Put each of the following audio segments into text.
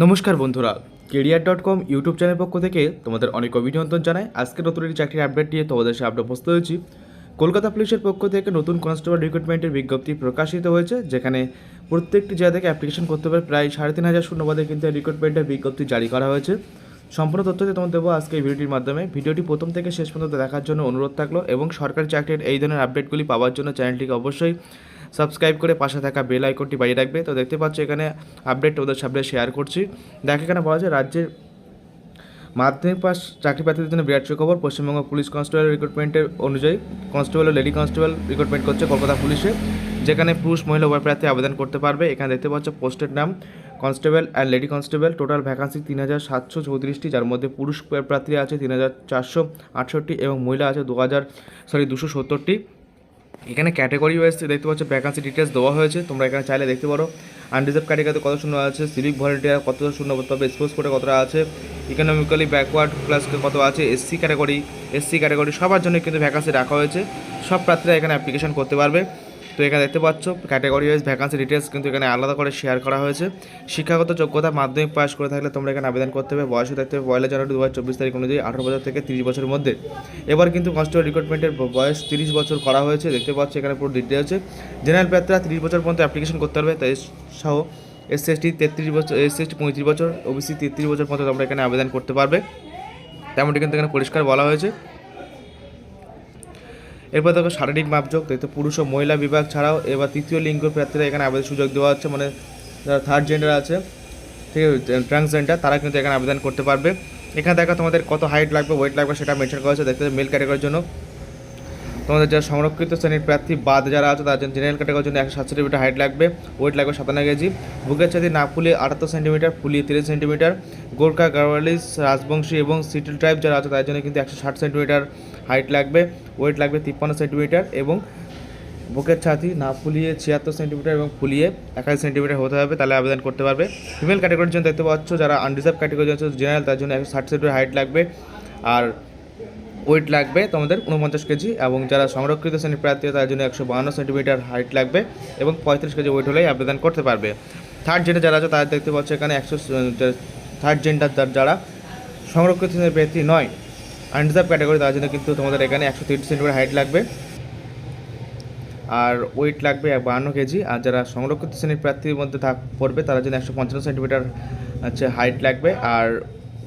নমস্কার বন্ধুরা career dot com YouTube channel পক্ষ থেকে তোমাদের অনেক অভিনন্দন জানাই। আজকে নতুন একটি চাকরির আপডেট নিয়ে তোমাদের সামনে উপস্থিত হয়েছি। কলকাতা পুলিশের পক্ষ থেকে নতুন কনস্টেবল রিক্রুটমেন্টের বিজ্ঞপ্তি প্রকাশিত হয়েছে, যেখানে প্রত্যেকটি জায়গা থেকে অ্যাপ্লিকেশন করতে পারে প্রায় সাড়ে তিন হাজার শূন্যবাদে কিন্তু রিক্রুটমেন্টের বিজ্ঞপ্তি জারি করা হয়েছে। সম্পূর্ণ তথ্য তোমাদের দেবো আজকে এই ভিডিওটির মাধ্যমে। ভিডিওটি প্রথম থেকে শেষ পর্যন্ত দেখার জন্য অনুরোধ থাকল এবং সরকারি চাকরির এই ধরনের আপডেটগুলি পাওয়ার জন্য চ্যানেলটিকে অবশ্যই সাবস্ক্রাইব করে পাশে থাকা বেল আইকনটি বাজিয়ে রাখবে। তো দেখতে পাচ্ছ এখানে আপডেট ওদের সামনে শেয়ার করছি। দেখ, এখানে বলা যায় রাজ্যের মাধ্যমিক পাস চাকরি প্রার্থীদের জন্য বিরাট সুখবর। পশ্চিমবঙ্গ পুলিশ কনস্টেবল রিক্রুটমেন্টের অনুযায়ী কনস্টেবল ও লেডি কনস্টেবল রিক্রুটমেন্ট করছে কলকাতা পুলিশে, যেখানে পুরুষ, মহিলা, উভয় প্রার্থী আবেদন করতে পারবে। এখানে দেখতে পাচ্ছ পোস্টের নাম constable and lady constable total vacancy তিন হাজার সাতশো চৌত্রিশটি। যার মধ্যে পুরুষ প্রার্থী আছে তিন হাজার চারশো আটষট্টি এবং মহিলা আছে দু হাজার সরি দুশো সত্তরটি। এখানে ক্যাটাগরি ওয়াইজ দেখতে পাচ্ছ ভ্যাকান্সি ডিটেলস দেওয়া হয়েছে, তোমরা এখানে চাইলে দেখতে পারো। আনরিজার্ভ ক্যাটাগরিতে কত শূন্য আছে? সিভিক ভলেন্টিয়ার কত শূন্য, তবে স্পোর্টস কোটে কতটা আছে? ইকোনমিক্যালি ব্যাকওয়ার্ড ক্লাস কত আছে? এসসি ক্যাটাগরি এসসি ক্যাটাগরি সবার জন্য কিন্তু ভ্যাকান্সি রাখা হয়েছে। সব প্রার্থীরা এখানে অ্যাপ্লিকেশন করতে পারবে। তো এখানে দেখতে পাচ্ছ ক্যাটাগরি ওয়াইজ ভ্যাকান্সি ডিটেলস কিন্তু এখানে আলাদা করে শেয়ার করা হয়েছে। শিক্ষাগত যোগ্যতা মাধ্যমিক পাস করে থাকলে তোমরা এখানে আবেদন করতে হবে। বয়সও দেখতে হবে পয়লা জানুয়ারি দু হাজার চব্বিশ তারিখ অনুযায়ী আঠারো বছর থেকে তিরিশ বছরের মধ্যে। এবার কিন্তু কনস্টেবল রিক্রুটমেন্টের বয়স তিরিশ বছর করা হয়েছে। দেখতে পাচ্ছ এখানে পুরো ডিটেলস আছে। জেনারেল প্রার্থীরা তিরিশ বছর পর্যন্ত অ্যাপ্লিকেশন করতে পারবে তাই সহ এসসি এসটি তেত্রিশ বছর এসসি এসটি পঁয়ত্রিশ বছর ও ওবিসি তেত্রিশ বছর পর্যন্ত তোমরা এখানে আবেদন করতে পারবে। তেমনটি কিন্তু এখানে পরিষ্কার বলা হয়েছে। এরপর দেখো শারীরিক মাপযোগ দেখতে পুরুষ ও মহিলা বিভাগ ছাড়াও এবার তৃতীয় লিঙ্গ প্রার্থীরা এখানে আবেদন সুযোগ দেওয়া হচ্ছে মানে যারা থার্ড জেন্ডার আছে, ঠিক আছে ট্রান্সজেন্ডার তারা কিন্তু এখানে আবেদন করতে পারবে। এখানে দেখো তোমাদের কত হাইট লাগবে ওয়েট লাগবে সেটা মেনশন করা হচ্ছে দেখতে মেল ক্যাটাগরির জন্য। তোমাদের যারা সংরক্ষিত শ্রেণির প্রার্থী বাদ যারা আছে, তার জন্য জেনারেল ক্যাটাগরির জন্য একশো সাতষট্টি মিটার হাইট লাগবে। ওয়েট লাগবে সাতান্ন কেজি বুকের ছাতি না ফুলিয়ে আটাত্তর সেন্টিমিটার ফুলিয়ে তিরিশ সেন্টিমিটার গোর্খা গাওয়ালিস রাজবংশী এবং সিটিল ট্রাইব যারা আছে, তাদের জন্য কিন্তু একশো ষাট সেন্টিমিটার হাইট লাগবে। ওয়েট লাগবে তিপ্পান্ন সেন্টিমিটার এবং বুকের ছাতি না ফুলিয়ে ছিয়াত্তর সেন্টিমিটার এবং ফুলিয়ে একাশি সেন্টিমিটার হতে হবে, তাহলে আবেদন করতে পারবে। ফিমেল ক্যাটাগরির জন্য দেখতে পাচ্ছ, যারা আনরিজার্ভ ক্যাটাগরির আছে জেনারেল তার জন্য একশো ষাট সেন্টিমিটার হাইট লাগবে। আর ওয়েট লাগবে তোমাদের উনপঞ্চাশ কেজি এবং যারা সংরক্ষিত শ্রেণির প্রার্থী তার জন্য একশো বাহান্ন সেন্টিমিটার হাইট লাগবে এবং পঁয়ত্রিশ কেজি ওয়েট হলেই আবেদন করতে পারবে। থার্ড জেন্ডার যারা আছে তাদের দেখতে পাচ্ছ এখানে একশো থার্ড জেন্ডার যারা সংরক্ষিত শ্রেণির প্রার্থী নয় আনরিজার্ভ ক্যাটাগরি তার জন্য কিন্তু তোমাদের এখানে একশো তিরিশ সেন্টিমিটার হাইট লাগবে। আর ওয়েট লাগবে বাহান্ন কেজি। আর যারা সংরক্ষিত শ্রেণির প্রার্থীর মধ্যে থাক পড়বে, তারা জন্য একশো পঞ্চান্ন সেন্টিমিটার হচ্ছে হাইট লাগবে। আর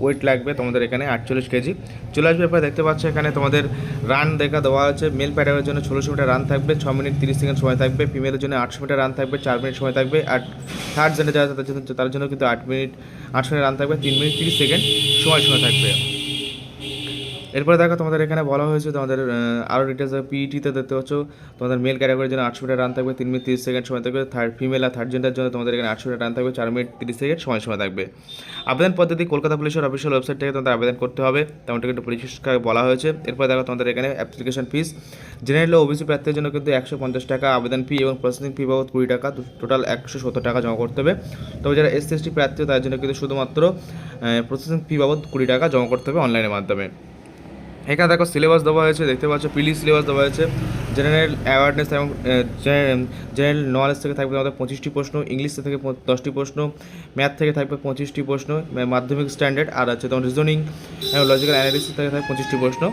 ওয়েট লাগবে তোমাদের এখানে আটচল্লিশ কেজি। চলে আসবে এরপরে দেখতে পাচ্ছ এখানে তোমাদের রান দেখা দেওয়া আছে। মেল প্যাটারের জন্য ষোলোশো মিটার রান থাকবে, ছ মিনিট তিরিশ সেকেন্ড সময় থাকবে। ফিমেলের জন্য আটশো মিটার রান থাকবে, চার মিনিট সময় থাকবে। আর থার্ড জেন্ডার যারা তাদের জন্য তার জন্য কিন্তু আট মিনিট আটশো মিনিট রান থাকবে, তিন মিনিট তিরিশ সেকেন্ড সময় সময় থাকবে। এরপরে দেখো তোমাদের এখানে বলা হয়েছে তোমাদের আরও ডিটেলস পিইটিতে দেখতে পাচ্ছ, তোমাদের মেল ক্যাটাগরির জন্য আটশো মিটার রান থাকবে, তিন মিনিট তিরিশ সেকেন্ড সময় থাকবে থার্ড ফিমেল আর থার্ড জেন্ডার জন্য তোমাদের এখানে আটশো মিটার রান থাকবে, চার মিনিট তিরিশ সেকেন্ড সময় সময় থাকবে। আবেদন পদ্ধতি কলকাতা পুলিশের অফিসিয়াল ওয়েবসাইট থেকে তোমাদের আবেদন করতে হবে, তেমনটা কিন্তু পরিষ্কার বলা হয়েছে। এরপরে দেখো তোমাদের এখানে অ্যাপ্লিকেশন ফিস জেনারেল ও ওবিসি প্রার্থীর জন্য কিন্তু একশো পঞ্চাশ টাকা আবেদন ফি এবং প্রসেসিং ফি বাবদ কুড়ি টাকা টোটাল একশো সত্তর টাকা জমা করতে হবে। তবে যারা এস এসটি প্রার্থী তার জন্য কিন্তু শুধুমাত্র প্রসেসিং ফি বাবদ কুড়ি টাকা জমা করতে হবে অনলাইনের মাধ্যমে। এখানে দেখো সিলেবাস দেওয়া হয়েছে, দেখতে পাচ্ছ পিলি সিলেবাস দেওয়া হয়েছে। জেনারেল অ্যাওয়ারনেস এবং জেনারেল নলেজ থেকে থাকবে আমাদের পঁচিশটি প্রশ্ন ইংলিশ থেকে দশটি প্রশ্ন ম্যাথ থেকে থাকবে পঁচিশটি প্রশ্ন মাধ্যমিক স্ট্যান্ডার্ড আর আছে তোমার রিজনিং এবং লজিক্যাল অ্যানালিসিস থেকে থাকবে পঁচিশটি প্রশ্ন।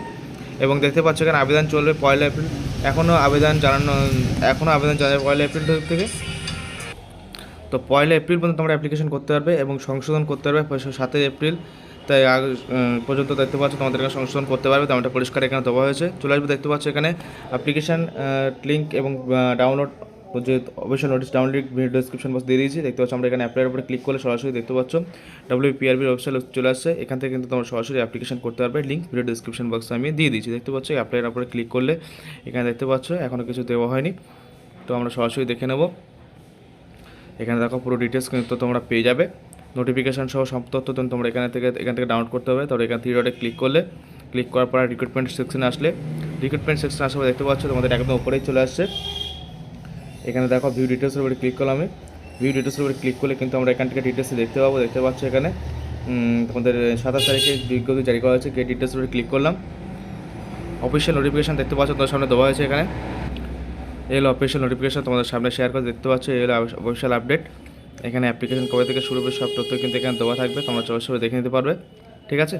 এবং দেখতে পাচ্ছ এখানে আবেদন চলবে পয়লা এপ্রিল। এখনও আবেদন জানানো এখনও আবেদন জানাবে পয়লা এপ্রিল থেকে। তো পয়লা এপ্রিল পর্যন্ত তোমরা অ্যাপ্লিকেশন করতে পারবে এবং সংশোধন করতে পারবে, সাতই এপ্রিল। তাই আগ পর্যন্ত দেখতে পাচ্ছ তোমাদের এখানে সংশোধন করতে পারবে, তেমনটা পরিষ্কার এখানে দেওয়া হয়েছে। চলে আসবে, দেখতে পাচ্ছ এখানে অ্যাপ্লিকেশান লিঙ্ক এবং ডাউনলোড যে অবশ্যই notice download video description box দিয়ে দিয়েছি। দেখতে পাচ্ছ আমরা এখানে অ্যাপ্লাইয়ের উপরে ক্লিক করলে সরাসরি দেখতে পাচ্ছ ডাব্লিউপিআরবির ওয়েবসাইট চলে আসছে। এখান থেকে কিন্তু তোমরা সরাসরি অ্যাপ্লিকেশন করতে পারবে। লিঙ্ক ভিডিও ডিসক্রিপশন বক্সে আমি দিয়ে দিয়েছি। দেখতে পাচ্ছ অ্যাপ্লাইয়ের উপরে ক্লিক করলে এখানে দেখতে পাচ্ছ এখনও কিছু দেওয়া হয়নি। তো আমরা সরাসরি দেখে নেব। এখানে দেখো পুরো ডিটেলস কিন্তু তোমরা পেয়ে যাবে। নোটিফিকেশান সহ সব তথ্য তোমরা এখানে থেকে, এখান থেকে ডাউনলোড করতে হবে। তারপরে এখান থ্রি ডটে ক্লিক করলে ক্লিক করার পর রিক্রুটমেন্ট সেকশনে আসলে রিক্রুটমেন্ট সেকশন আসলে দেখতে পাচ্ছ তোমাদের একদম উপরেই চলে আসছে। এখানে দেখো ভিউ ডিটেলসের উপরে ক্লিক করলাম আমি। ভিউ ডিটেলসের উপরে ক্লিক করলে কিন্তু আমরা এখান থেকে ডিটেলস দেখতে পাবো, দেখতে পাচ্ছ এখানে। তোমাদের সাতাশ তারিখে বিজ্ঞপ্তি জারি করা হয়েছে গেট ডিটেলসের উপরে ক্লিক করলাম। অফিসিয়াল নোটিফিকেশান দেখতে পাচ্ছ তোমার সামনে দেওয়া হয়েছে এখানে। এলো অফিসিয়াল নোটিফিকেশান তোমাদের সামনে শেয়ার করে দেখতে পাচ্ছ এলো অফিসিয়াল আপডেট এখানে অ্যাপ্লিকেশন কবে থেকে শুরু হবে, সব তথ্য কিন্তু এখানে দেওয়া থাকবে। তোমরা চয়েস করে দেখে নিতে পারবে, ঠিক আছে?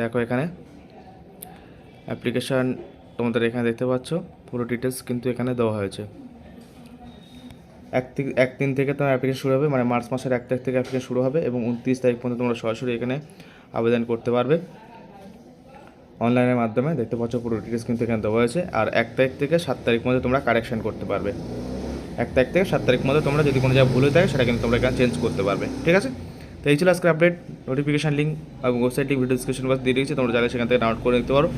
দেখো এখানে। অ্যাপ্লিকেশান তোমাদের এখানে দেখতে পাচ্ছ, পুরো ডিটেলস কিন্তু এখানে দেওয়া হয়েছে। এক এক দিন থেকে তোমার অ্যাপ্লিকেশন শুরু হবে মানে মার্চ মাসের এক তারিখ থেকে অ্যাপ্লিকেশন শুরু হবে এবং উনত্রিশ তারিখ পর্যন্ত তোমরা সরাসরি এখানে আবেদন করতে পারবে। অনলাইনের মাধ্যমে দেখতে পাচ্ছ পুরো ডিটেলস কিন্তু এখানে দেওয়া হয়েছে, আর এক তারিখ থেকে সাত তারিখ মধ্যে তোমরা কারেকশন করতে পারবে। এক তারিখ থেকে সাত তারিখ মধ্যে তোমরা যদি কোনো জায়গায় ভুল হয়ে থাকে, সেটা কিন্তু তোমরা এখানে চেঞ্জ করতে পারবে। ঠিক আছে? তো এই ছিল আজকে আপডেট নোটিফিকেশান লিঙ্ক এবং website link video description box দিয়ে দিয়েছি। তোমরা চাইলে সেখান থেকে ডাউনলোড করে নিতে পারো।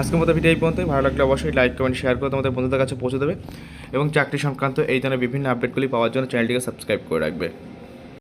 আজকের মতো ভিডিও এই পর্যন্তই। ভালো লাগলে অবশ্যই লাইক কমেন্ট শেয়ার করে তোমাদের বন্ধুদের কাছে পৌঁছে দেবে। এবং চাকরি সংক্রান্ত এই ধরনের বিভিন্ন আপডেটগুলি পাওয়ার জন্য চ্যানেলটিকে সাবস্ক্রাইব করে রাখবে।